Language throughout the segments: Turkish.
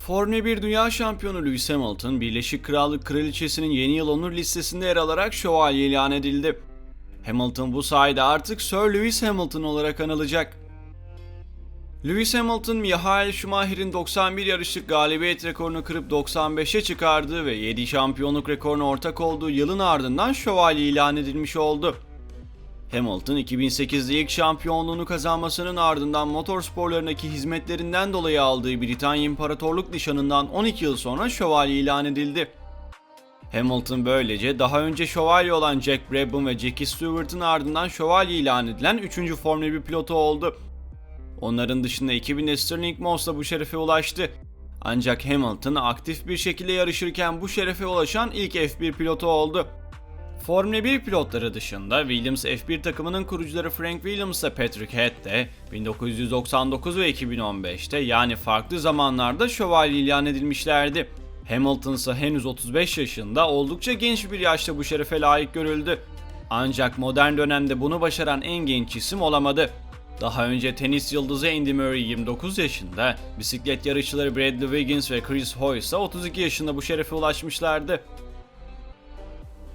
Formula 1 Dünya Şampiyonu Lewis Hamilton, Birleşik Krallık Kraliçesi'nin yeni yıl onur listesinde yer alarak şövalye ilan edildi. Hamilton bu sayede artık Sir Lewis Hamilton olarak anılacak. Lewis Hamilton, Michael Schumacher'in 91 yarışlık galibiyet rekorunu kırıp 95'e çıkardığı ve 7 şampiyonluk rekoruna ortak olduğu yılın ardından şövalye ilan edilmiş oldu. Hamilton 2008'de ilk şampiyonluğunu kazanmasının ardından motorsporlarındaki hizmetlerinden dolayı aldığı Britanya İmparatorluk nişanından 12 yıl sonra şövalye ilan edildi. Hamilton böylece daha önce şövalye olan Jack Brabham ve Jackie Stewart'ın ardından şövalye ilan edilen 3. Formula 1 pilotu oldu. Onların dışında 2000'de Stirling Moss da bu şerefe ulaştı. Ancak Hamilton aktif bir şekilde yarışırken bu şerefe ulaşan ilk F1 pilotu oldu. Formula 1 pilotları dışında Williams F1 takımının kurucuları Frank Williams ve Patrick Head de 1999 ve 2015'te yani farklı zamanlarda şövalye ilan edilmişlerdi. Hamilton ise henüz 35 yaşında oldukça genç bir yaşta bu şerefe layık görüldü. Ancak modern dönemde bunu başaran en genç isim olamadı. Daha önce tenis yıldızı Andy Murray 29 yaşında, bisiklet yarışçıları Bradley Wiggins ve Chris Hoy ise 32 yaşında bu şerefe ulaşmışlardı.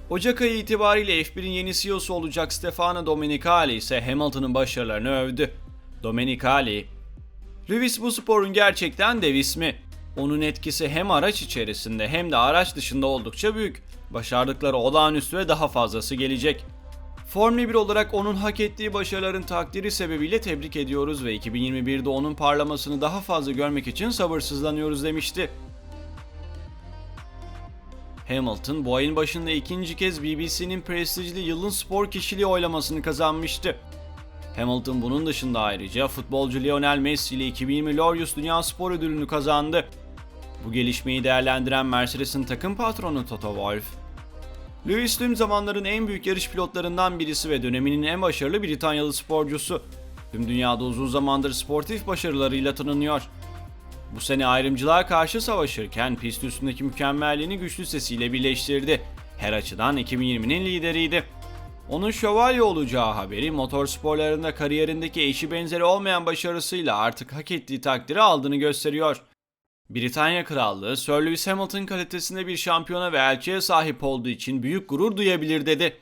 Ocak ayı itibariyle F1'in yeni CEO'su olacak Stefano Domenicali ise Hamilton'ın başarılarını övdü. Domenicali, Lewis bu sporun gerçekten dev ismi. Onun etkisi hem araç içerisinde hem de araç dışında oldukça büyük. Başardıkları olağanüstü ve daha fazlası gelecek. Formula 1 olarak onun hak ettiği başarıların takdiri sebebiyle tebrik ediyoruz ve 2021'de onun parlamasını daha fazla görmek için sabırsızlanıyoruz demişti. Hamilton bu ayın başında ikinci kez BBC'nin prestijli yılın spor kişiliği oylamasını kazanmıştı. Hamilton bunun dışında ayrıca futbolcu Lionel Messi ile 2020 Laureus Dünya Spor Ödülünü kazandı. Bu gelişmeyi değerlendiren Mercedes'in takım patronu Toto Wolff, Lewis tüm zamanların en büyük yarış pilotlarından birisi ve döneminin en başarılı Britanyalı sporcusu. Tüm dünyada uzun zamandır sportif başarılarıyla tanınıyor. Bu sene ayrımcılığa karşı savaşırken pist üstündeki mükemmelliğini güçlü sesiyle birleştirdi. Her açıdan 2020'nin lideriydi. Onun şövalye olacağı haberi motorsporlarında kariyerindeki eşi benzeri olmayan başarısıyla artık hak ettiği takdiri aldığını gösteriyor. Britanya Krallığı Sir Lewis Hamilton kalitesinde bir şampiyona ve elçiye sahip olduğu için büyük gurur duyabilir dedi.